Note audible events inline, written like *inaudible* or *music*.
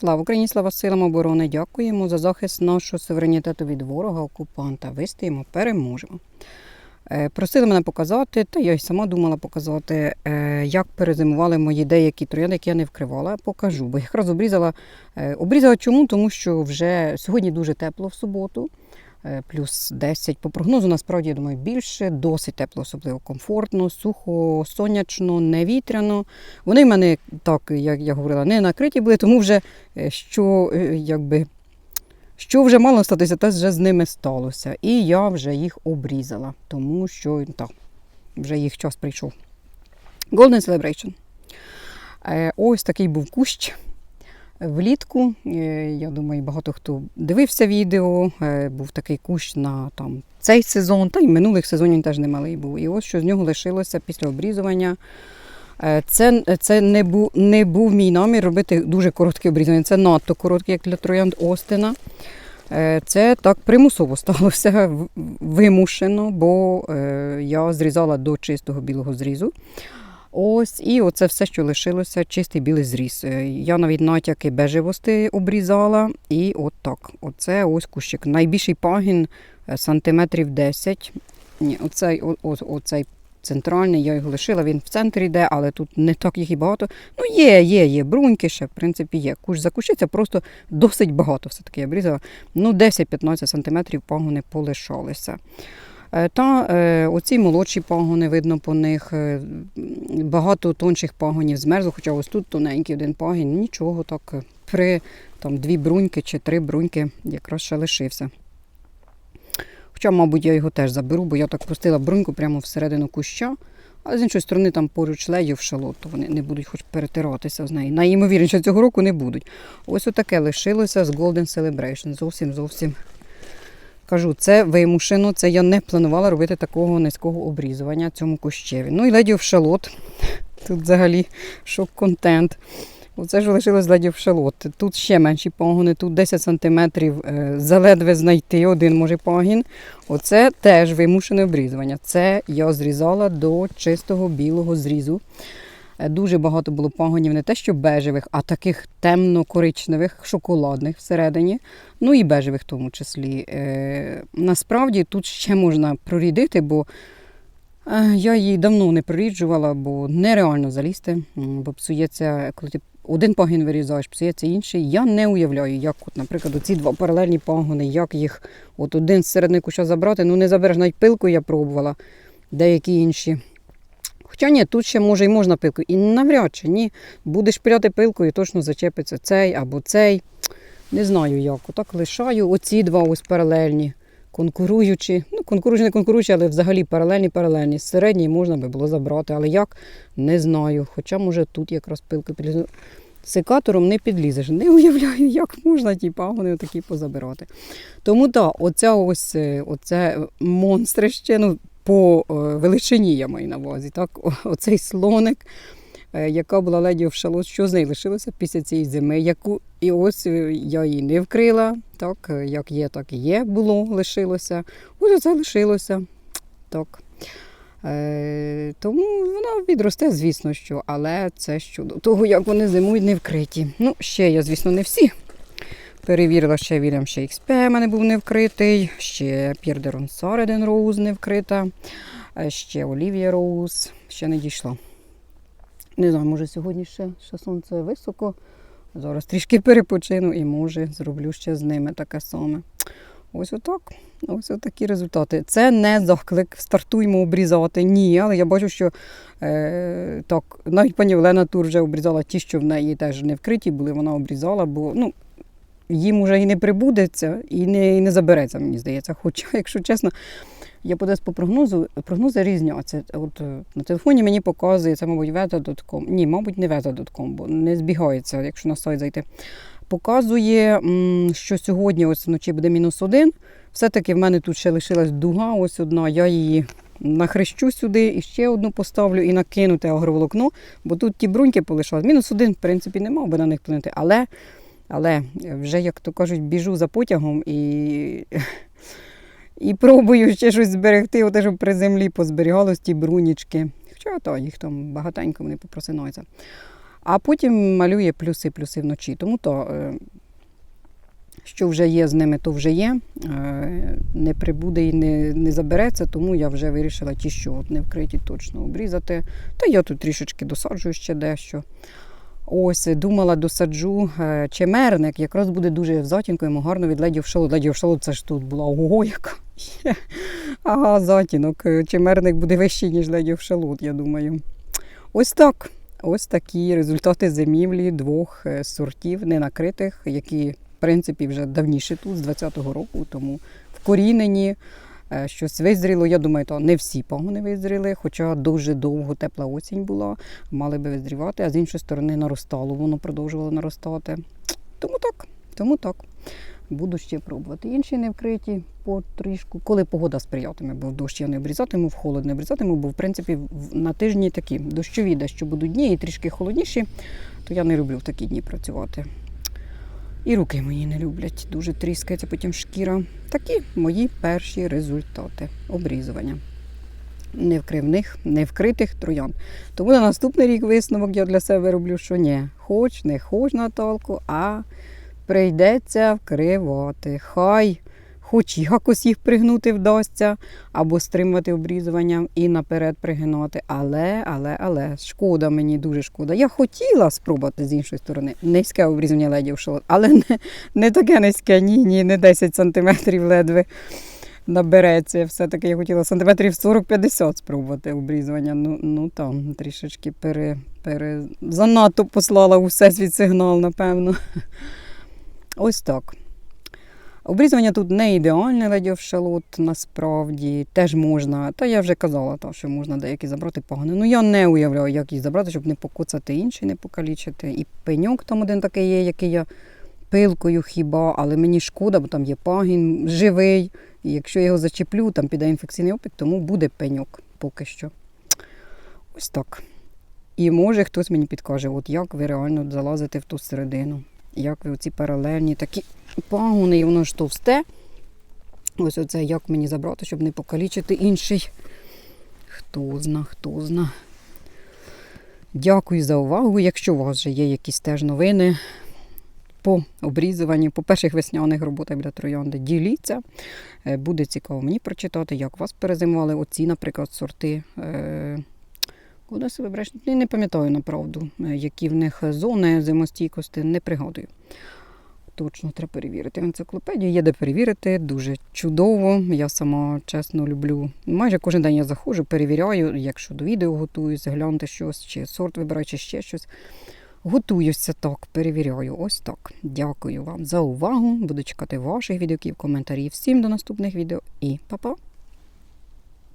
Слава Україні, слава силам оборони! Дякуємо за захист нашого суверенітету від ворога, окупанта. Вистоїмо, переможемо. Е, Просили мене показати, та я й сама думала показати, е, як перезимували мої деякі троянди, які я не вкривала. Покажу, бо якраз обрізала. е, Обрізала чому? Тому що вже сьогодні дуже тепло в суботу, плюс 10. По прогнозу, насправді, я думаю, більше, досить тепло, особливо комфортно, сухо, сонячно, не вітряно. Вони в мене, так, як я говорила, не накриті були, тому вже е, що, е, якби, що вже мало статися, те вже з ними сталося. І я вже їх обрізала, тому що так, вже їх час прийшов. Golden Celebration. Е, Ось такий був кущ. Влітку, е, я думаю, багато хто дивився відео. е, Був такий кущ на там, цей сезон, та й минулих сезонів теж немалий був. І ось що з нього лишилося після обрізування. Е, Це, це не, був, не був мій намір робити дуже коротке обрізання. Це надто коротке, як для троянд Остина. Це так примусово *laughs* сталося, вимушено, бо я зрізала до чистого білого зрізу. Ось, і оце все, що лишилося, чистий білий зріз. Е, Я навіть натяки бежевости обрізала. І от так. Оце ось кущик. Найбільший пагін е, сантиметрів 10. Ні, оцей, о, о, оцей центральний, я його лишила, він в центрі йде, але тут не так їх і багато. Ну, є, є, є. Бруньки ще, в принципі, є. Кущ закущиться, просто досить багато все-таки я обрізала. Ну, 10-15 сантиметрів пагони полишалися. Е, Та е, оці молодші пагони, видно по них, е, багато тонших пагонів змерзло, хоча ось тут тоненький один пагін, нічого так при там, дві бруньки чи три бруньки якраз ще лишився. Хоча, мабуть, я його теж заберу, бо я так пустила бруньку прямо всередину куща, а з іншої сторони там поруч лею шалот, то вони не будуть хоч перетиратися з нею. Найімовірніше, цього року не будуть. Ось отаке лишилося з Golden Celebration. Зовсім зовсім Кажу, це вимушено, це я не планувала робити такого низького обрізування цьому кущеві. Ну і ледів шалот. *laughs* Тут взагалі шок-контент. Оце ж лишилось ледів шалот. Тут ще менші пагони, тут 10 см заледве знайти один може пагін. Оце теж вимушене обрізування. Це я зрізала до чистого білого зрізу. Е, Дуже багато було пагонів, не те, що бежевих, а таких темно-коричневих, шоколадних всередині. Ну і бежевих в тому числі. Е, насправді тут ще можна прорідити, бо е, я її давно не проріджувала, бо нереально залізти, бо псується, коли ти один пагін вирізаєш, псується інший. Я не уявляю, як, от, наприклад, оці два паралельні пагони, як їх от один з середини куща забрати. Ну не забереш навіть пилку, я пробувала, деякі інші. Хоча ні, тут ще може і можна пилкою. І навряд чи ні. Будеш пиляти пилкою, точно зачепиться цей або цей. Не знаю як. Отак лишаю. Оці два ось паралельні, конкуруючі. Ну, конкуруючі, не конкуруючі, але взагалі паралельні, паралельні. З середньої можна би було забрати, але як не знаю. Хоча, може, тут якраз пилкою підлізу. Секатором не підлізеш. Не уявляю, як можна ті пагони такі позабирати. Тому так, оця ось е, оце монстрище, ну, по е, величині я маю на увазі. Так? Оцей слоник, е, яка була леді в шалот, що з неї лишилося після цієї зими, яку і ось е, я її не вкрила, так, як є, так і є, було, лишилося. Ось оце лишилося. Так. Е, тому вона відросте, звісно, що, але це щодо того, як вони зимують не вкриті. Ну, ще я, звісно, не всі. Перевірила ще Вільям Шейкспе, в мене був не вкритий, ще П'єр де Ронсар Еден Роуз не вкрита, е, ще Олівія Роуз, ще не дійшла. Не знаю, може сьогодні ще, ще сонце високо. Зараз трішки перепочину і може зроблю ще з ними таке саме. Ось отак. Ось такі результати. Це не заклик, стартуємо обрізати. Ні, але я бачу, що е, так, навіть пані Олена Тур вже обрізала ті, що в неї теж не вкриті були, вона обрізала, бо ну, їм уже і не прибудеться, і не, і не забереться, мені здається. Хоча, *laughs* якщо чесно, я подивилась по прогнозу, прогнози різняться. От е, на телефоні мені показує, це, мабуть, veta.com. Ні, мабуть, не veta.com, бо не збігається, якщо на сайт зайти. Показує, що сьогодні ось вночі буде мінус один. Все-таки в мене тут ще лишилась дуга, ось одна. Я її нахрещу сюди і ще одну поставлю і накину те агроволокно, бо тут ті бруньки полишались. Мінус один, в принципі, не мав би на них вплинути. Але, але вже, як то кажуть, біжу за потягом і, і пробую ще щось зберегти, оте, щоб при землі позберігалось ті брунічки. Хоча то їх там багатенько вони попросинаються. А потім малює плюси-плюси вночі. Тому то, е, що вже є з ними, то вже є. Е, Не прибуде і не, не забереться, тому я вже вирішила ті, що от не вкриті, точно обрізати. Та я тут трішечки досаджую ще дещо. Ось думала, досаджу е, чемерник, якраз буде дуже в затінку, йому гарно від ледів шалот. Ледів шалот це ж тут була ого, яка. Ага, затінок. Е, Чемерник буде вищий, ніж ледів шалот, я думаю. Ось так. Ось такі результати зимівлі двох е, сортів ненакритих, які, в принципі, вже давніше тут, з 20-го року, тому вкорінені. Е, Щось визріло, я думаю, то не всі пагони визріли, хоча дуже довго тепла осінь була, мали би визрівати, а з іншої сторони наростало, воно продовжувало наростати. Тому так, тому так. Буду ще пробувати. Інші не вкриті потрішку, коли погода сприятиме, бо в дощ я не обрізатиму, в холод не обрізатиму, бо в принципі на тижні такі дощові, дещо будуть дні і трішки холодніші, то я не люблю в такі дні працювати. І руки мої не люблять, дуже тріскається потім шкіра. Такі мої перші результати обрізування. Невкривних, невкритих троян. Тому на наступний рік висновок я для себе роблю, що ні, хоч, не хоч Наталку, а прийдеться вкривати. Хай хоч якось їх пригнути вдасться, або стримувати обрізуванням і наперед пригинати. Але, але, але, шкода мені, дуже шкода. Я хотіла спробувати з іншої сторони низьке обрізання ледів шалот, але не, не таке низьке, ні, ні, не 10 сантиметрів ледве набереться. Все-таки я хотіла сантиметрів 40-50 спробувати обрізування. Ну, ну там трішечки пере, пере... занадто послала у всесвіт сигнал, напевно. Ось так. Обрізування тут не ідеальне ледів шалот, насправді теж можна. Та я вже казала, та, що можна деякі забрати погано. Ну я не уявляю, як їх забрати, щоб не покоцати інший, не покалічити. І пеньок там один такий є, який я пилкою хіба, але мені шкода, бо там є пагін живий. І якщо я його зачеплю, там піде інфекційний опік, тому буде пеньок поки що. Ось так. І може хтось мені підкаже, от як ви реально залазите в ту середину. Як ви оці паралельні такі пагони, і воно ж товсте. Ось оце як мені забрати, щоб не покалічити інший. Хто зна, хто зна. Дякую за увагу. Якщо у вас вже є якісь теж новини по обрізуванню, по перших весняних роботах біля троянди, діліться. Е, Буде цікаво мені прочитати, як вас перезимували оці, наприклад, сорти. Е, Куди себе бреш? Я не пам'ятаю направду, е, які в них зони зимостійкості, не пригадую. Точно треба перевірити в енциклопедію. Є де перевірити, дуже чудово. Я сама чесно люблю. Майже кожен день я заходжу, перевіряю, якщо до відео готуюсь, глянути щось, чи сорт вибираю, чи ще щось. Готуюся так, перевіряю. Ось так. Дякую вам за увагу. Буду чекати ваших відеоків, коментарів. Всім до наступних відео і па-па!